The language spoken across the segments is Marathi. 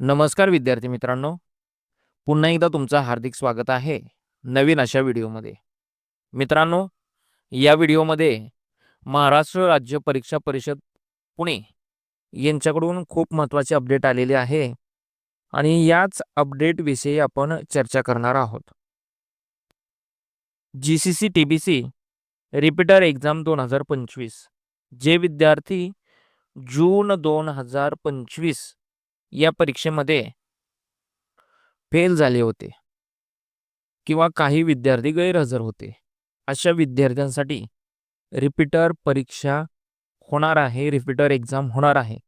नमस्कार विद्यार्थी मित्रांनो. पुन्हा एकदा तुमचं हार्दिक स्वागत आहे नवीन अशा व्हिडिओमध्ये. मित्रांनो या व्हिडिओमध्ये महाराष्ट्र राज्य परीक्षा परिषद पुणे यांच्याकडून खूप महत्त्वाचे अपडेट आलेले आहे आणि याच अपडेटविषयी आपण चर्चा करणार आहोत. G C C T B C repeater exam दोन हजार पंचवीस. जे विद्यार्थी जून दोन हजार पंचवीस या परीक्षेमध्ये फेल झाले होते. किंवा काही विद्यार्थी गैरहजर होते. अशा विद्यार्थ्यांसाठी रिपीटर परीक्षा होणार आहे रिपीटर एक्झाम होणार आहे.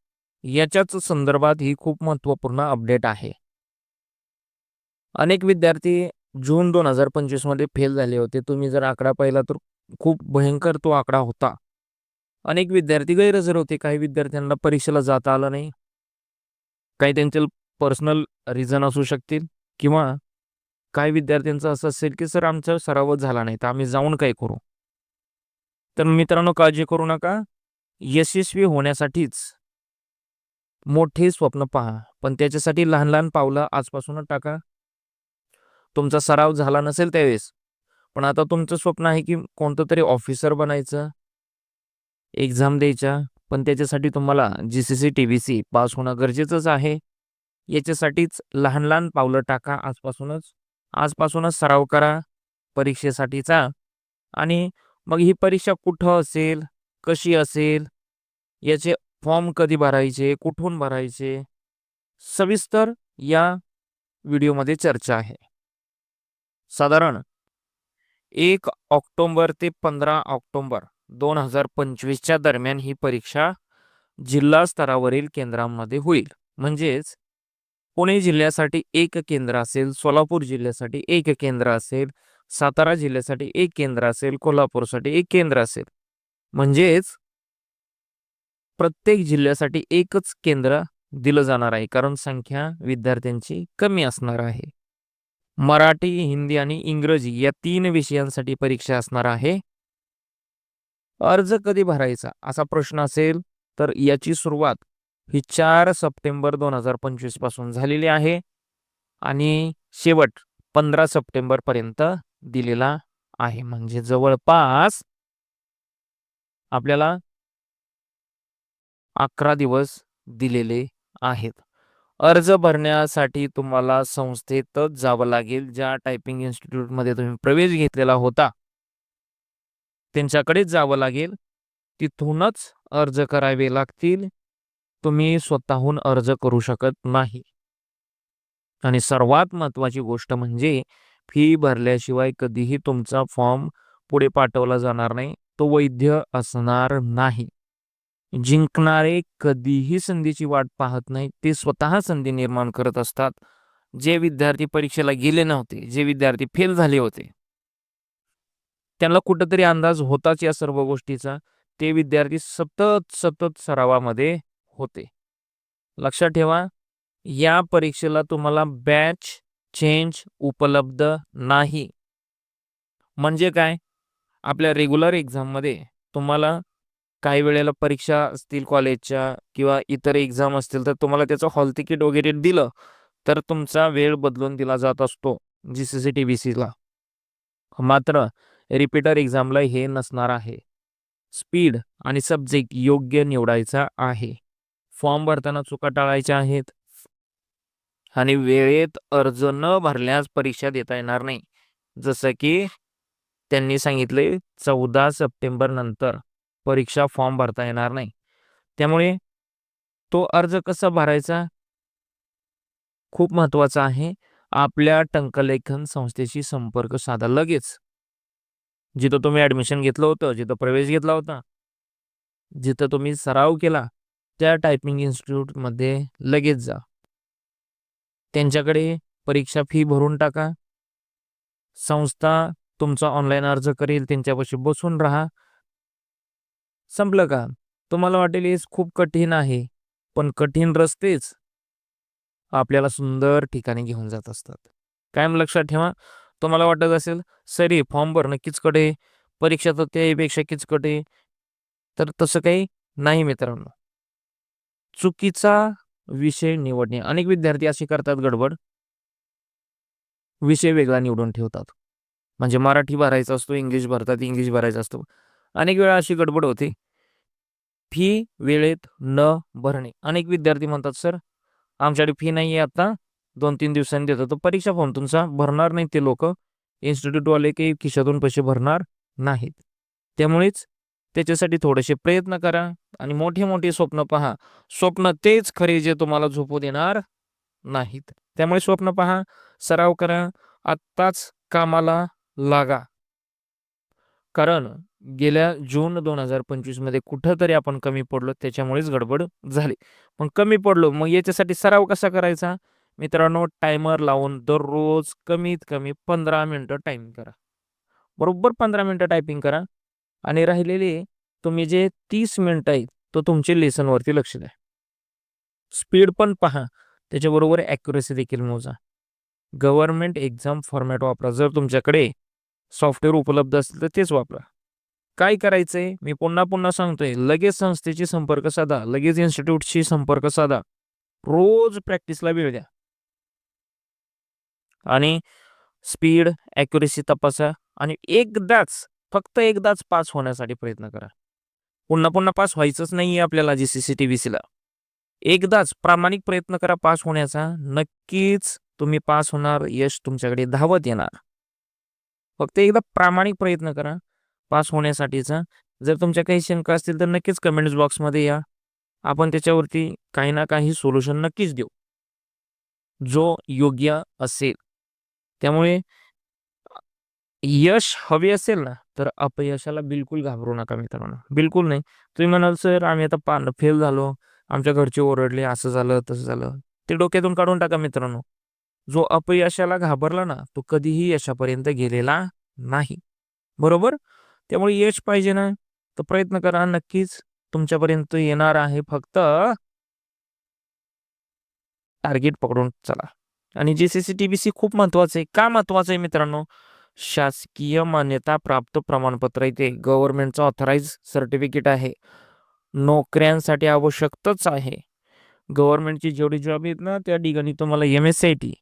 याच्याच संदर्भात ही खूप महत्त्वपूर्ण अपडेट आहे. अनेक विद्यार्थी जून दोन हजार पंचवीसमध्ये फेल झाले होते. तुम्ही जर आकडा पाहिला तर खूप भयंकर तो आकडा होता. अनेक विद्यार्थी गैरहजर होते. काही विद्यार्थ्यांना परीक्षेला जाता आलं नाही. काही त्यांचे पर्सनल रिझन असू शकतील किंवा काही विद्यार्थ्यांचं असं असेल की सर आमचा सरावच झाला नाही तर आम्ही जाऊन काय करू? तर मित्रांनो काळजी करू नका. यशस्वी होण्यासाठीच मोठे स्वप्न पहा पण त्याच्यासाठी लहान लहान पावलं आजपासूनच टाका. तुमचा सराव झाला नसेल त्यावेळेस पण आता तुमचं स्वप्न आहे की कोणतं तरी ऑफिसर बनायचं एक्झाम द्यायच्या पण त्याच्यासाठी तुम्हाला G C C T V C pass होणं गरजेचंच आहे. याच्यासाठीच लहान लहान पावलं टाका आजपासूनच. आजपासूनच सराव करा परीक्षेसाठीचा. आणि मग ही परीक्षा कुठं असेल कशी असेल याचे फॉर्म कधी भरायचे कुठून भरायचे सविस्तर या व्हिडिओमध्ये चर्चा आहे. साधारण एक ऑक्टोंबर ते पंधरा ऑक्टोंबर दोन हजार पंचवीसच्या दरम्यान ही परीक्षा जिल्हा स्तरावरील केंद्रांमध्ये होईल. म्हणजेच पुणे जिल्ह्यासाठी एक केंद्र असेल सोलापूर जिल्ह्यासाठी एक केंद्र असेल सातारा जिल्ह्यासाठी एक केंद्र असेल कोल्हापूरसाठी एक केंद्र असेल. म्हणजेच प्रत्येक जिल्ह्यासाठी एकच केंद्र दिलं जाणार आहे कारण संख्या विद्यार्थ्यांची कमी असणार आहे. मराठी हिंदी आणि इंग्रजी या तीन विषयांसाठी परीक्षा असणार आहे. अर्ज कधी भरायचा? असा प्रश्न असेल तर याची सुरुवात ही चार सप्टेंबर दोन हजार पंचवीसपासून झालेली आहे आणि शेवट पंधरा सप्टेंबर पर्यंत दिलेला आहे. म्हणजे जवळपास आपल्याला अकरा दिवस दिलेले आहेत. अर्ज भरण्यासाठी तुम्हाला संस्थेतच जावं लागेल. ज्या टायपिंग इन्स्टिट्यूटमध्ये तुम्ही प्रवेश घेतलेला होता. त्यांच्याकडेच जावं लागेल. तिथूनच अर्ज करावे लागतील. तुम्ही स्वतःहून अर्ज करू शकत नाही. आणि सर्वात महत्वाची गोष्ट म्हणजे फी भरल्याशिवाय कधीही तुमचा फॉर्म पुढे पाठवला जाणार नाही. तो वैध असणार नाही. जिंकणारे कधीही संधीची वाट पाहत नाही. ते स्वतः संधी निर्माण करत असतात. जे विद्यार्थी परीक्षेला गेले नव्हते जे विद्यार्थी फेल झाले होते. त्यांना कुठंतरी अंदाज होताच या सर्व गोष्टीचा. ते विद्यार्थी सतत सतत सरावामध्ये होते. लक्षात ठेवा या परीक्षेला तुम्हाला बॅच चेंज उपलब्ध नाही. म्हणजे काय? आपल्या रेग्युलर एक्झाममध्ये तुम्हाला काही वेळेला परीक्षा असतील कॉलेजच्या किंवा इतर एक्झाम असतील तर तुम्हाला त्याचं हॉल तिकीट वगैरे दिलं तर तुमचा वेळ बदलून दिला जात असतो G C C T V सीला मात्र रिपीटर एक्झामला हे नसणार आहे. स्पीड आणि सब्जेक्ट योग्य निवडायचा आहे. फॉर्म भरताना चुका टाळायच्या आहेत. आणि वेळेत अर्ज न भरल्यास परीक्षा देता येणार नाही. जसं की त्यांनी सांगितले चौदा सप्टेंबर नंतर परीक्षा फॉर्म भरता येणार नाही. त्यामुळे तो अर्ज कसा भरायचा? खूप महत्त्वाचा आहे. आपल्या टंकलेखन संस्थेशी संपर्क साधा लगेच. जिथं तुम्ही ॲडमिशन घेतलं होतं जिथं प्रवेश घेतला होता जिथं तुम्ही सराव केला त्या टायपिंग इन्स्टिट्यूटमध्ये लगेच जा. त्यांच्याकडे परीक्षा फी भरून टाका. संस्था तुमचा ऑनलाईन अर्ज करेल त्यांच्यापाशी बसून राहा. संपलं का? तुम्हाला वाटेल हेच खूप कठीण आहे पण कठीण रस्तेच आपल्याला सुंदर ठिकाणी घेऊन जात असतात. कायम लक्षात ठेवा तुम्हाला वाटत असेल सरी फॉर्म भरणं किचकट आहे. परीक्षा तर त्यापेक्षा किचकट आहे. तर तसं काही नाही मित्रांनो. चुकीचा विषय निवडणे. अनेक विद्यार्थी असे करतात गडबड. विषय वेगळा निवडून ठेवतात. म्हणजे मराठी भरायचा असतो इंग्लिश भरतात इंग्लिश भरायचा असतो. अनेक वेळा अशी गडबड होते. फी वेळेत न भरणे. अनेक विद्यार्थी म्हणतात सर आमच्याकडे फी नाही आहे आता. दोन तीन दिवसांनी देतो तर परीक्षा फॉर्म तुमचा भरणार नाही ते लोक. इन्स्टिट्यूटवाले काही खिशातून पैसे भरणार नाहीत. त्यामुळेच त्याच्यासाठी थोडेसे प्रयत्न करा आणि मोठे मोठे स्वप्न पहा. स्वप्न तेच खरे जे तुम्हाला झोपू देणार नाहीत. त्यामुळे स्वप्न पहा सराव करा आत्ताच कामाला लागा. कारण गेल्या जून दोन हजार पंचवीसमध्ये कुठंतरी आपण कमी पडलो त्याच्यामुळेच गडबड झाली. मग कमी पडलो मग याच्यासाठी सराव कसा करायचा? मित्रांनो टायमर लावून दररोज कमीत कमी पंधरा मिनटं टायपिंग करा. बरोबर पंधरा मिनटं टायपिंग करा आणि राहिलेले तुम्ही जे तीस मिनटं आहेत तो तुमचे लेसनवरती लक्ष द्या. स्पीड पण पहा त्याच्याबरोबर ॲक्युरेसी देखील मोजा. गव्हर्नमेंट एक्झाम फॉर्मॅट वापरा. जर तुमच्याकडे सॉफ्टवेअर उपलब्ध असेल तर तेच वापरा. काय करायचंय? मी पुन्हा पुन्हा सांगतोय लगेच संस्थेची संपर्क साधा लगेच इन्स्टिट्यूटशी संपर्क साधा. रोज प्रॅक्टिसला वेळ द्या. आणि स्पीड ॲक्युरेसी तपासा आणि एकदाच फक्त एकदाच पास होण्यासाठी प्रयत्न करा. पुन्हा पुन्हा पास व्हायचंच नाही आहे आपल्याला G C C T V सीला एकदाच प्रामाणिक प्रयत्न करा पास होण्याचा. नक्कीच तुम्ही पास होणार यश तुमच्याकडे धावत येणार. फक्त एकदा प्रामाणिक प्रयत्न करा पास होण्यासाठीचा. जर तुमच्या काही शंका असतील तर नक्कीच कमेंट्स बॉक्समध्ये या. आपण त्याच्यावरती काही ना काही सोल्युशन नक्कीच देऊ. जो योग्य असेल. त्यामुळे यश हवे असेल ना तर अपयशाला बिलकुल घाबरू नका मित्रांनो. बिलकुल नाही. तुम्ही म्हणाल सर आम्ही आता पान फेल झालो. आमच्या घरचे ओरडले असं झालं तसं झालं. ते डोक्यातून काढून टाका मित्रांनो. जो अपयशाला घाबरला ना तो कधीही यशापर्यंत गेलेला नाही. बरोबर? त्यामुळे यश पाहिजे ना. तर प्रयत्न करा नक्कीच तुमच्यापर्यंत येणार आहे फक्त टार्गेट पकडून चला. आणि जे C C T B C खूप महत्वाचं आहे. का महत्वाचं आहे मित्रांनो? शासकीय मान्यता प्राप्त प्रमाणपत्र आहे ते गव्हर्नमेंटचं ऑथराईज सर्टिफिकेट आहे. नोकऱ्यांसाठी आवश्यकच आहे. गव्हर्नमेंटची जेवढी जॉब आहेत ना त्या ठिकाणी तुम्हाला M S C I T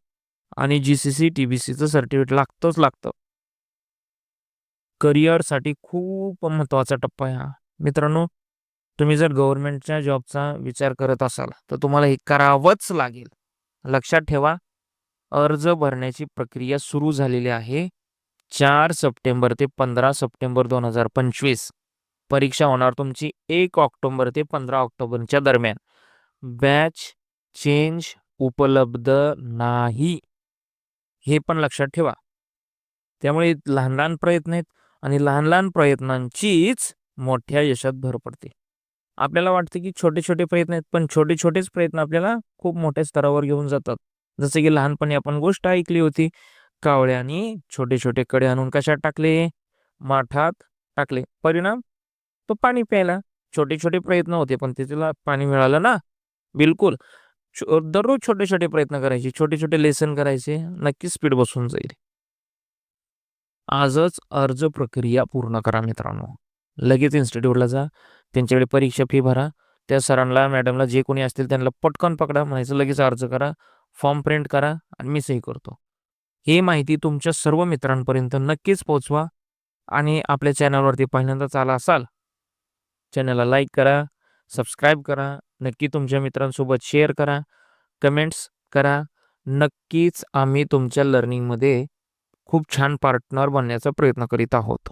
आणि G C C T B सीचं सर्टिफिकेट लागतंच लागतं. करिअरसाठी खूप महत्त्वाचा टप्पा आहे हा. मित्रांनो तुम्ही जर गव्हर्नमेंटच्या जॉबचा विचार करत असाल तर तुम्हाला हे करावंच लागेल. लक्षात ठेवा. अर्ज भरण्याची प्रक्रिया सुरू झालेली आहे. चार सप्टेंबर ते पंधरा सप्टेंबर दोन हजार पंचवीस. परीक्षा होणार तुमची एक ऑक्टोबर ते पंधरा ऑक्टोबरच्या दरम्यान. बॅच चेंज उपलब्ध नाही. हे पण लक्षात ठेवा. त्यामुळे लहान लहान प्रयत्न आहेत आणि लहान लहान प्रयत्नांचीच मोठ्या यशात भर पडते. आपल्याला वाटते की छोटे छोटे प्रयत्न आहेत पण छोटे छोटेच प्रयत्न आपल्याला खूप मोठ्या स्तरावर घेऊन जातात. जसे की लहानपणी आपण गोष्ट ऐकली होती कावळ्याने छोटे छोटे कडे आणून कशात टाकले? माठात टाकले. परिणाम? तो पाणी प्यायला. छोटे छोटे प्रयत्न होते पण त्याला पाणी मिळालं ना? बिलकुल. दररोज छोटे छोटे प्रयत्न करायचे छोटे छोटे लेसन करायचे नक्की स्पीड बसून जाईल. आजच अर्ज प्रक्रिया पूर्ण करा मित्रांनो. लगेच इन्स्टिट्यूटला जा त्यांच्याकडे परीक्षा फी भरा. त्या सरांना मॅडमला जे कोणी असतील त्यांना पटकन पकडा म्हणायचं लगेच अर्ज करा. फॉर्म प्रिंट करा आणि मी सही करतो. ही माहिती तुमच्या सर्व मित्रांपर्यंत नक्कीच पोचवा आणि आपल्या चॅनलवरती पहिल्यांदाच आला असाल चॅनलला लाईक करा सबस्क्राईब करा नक्की तुमच्या मित्रांसोबत शेअर करा कमेंट्स करा. नक्कीच आम्ही तुमच्या लर्निंगमध्ये खूप छान पार्टनर बनण्याचा प्रयत्न करीत आहोत.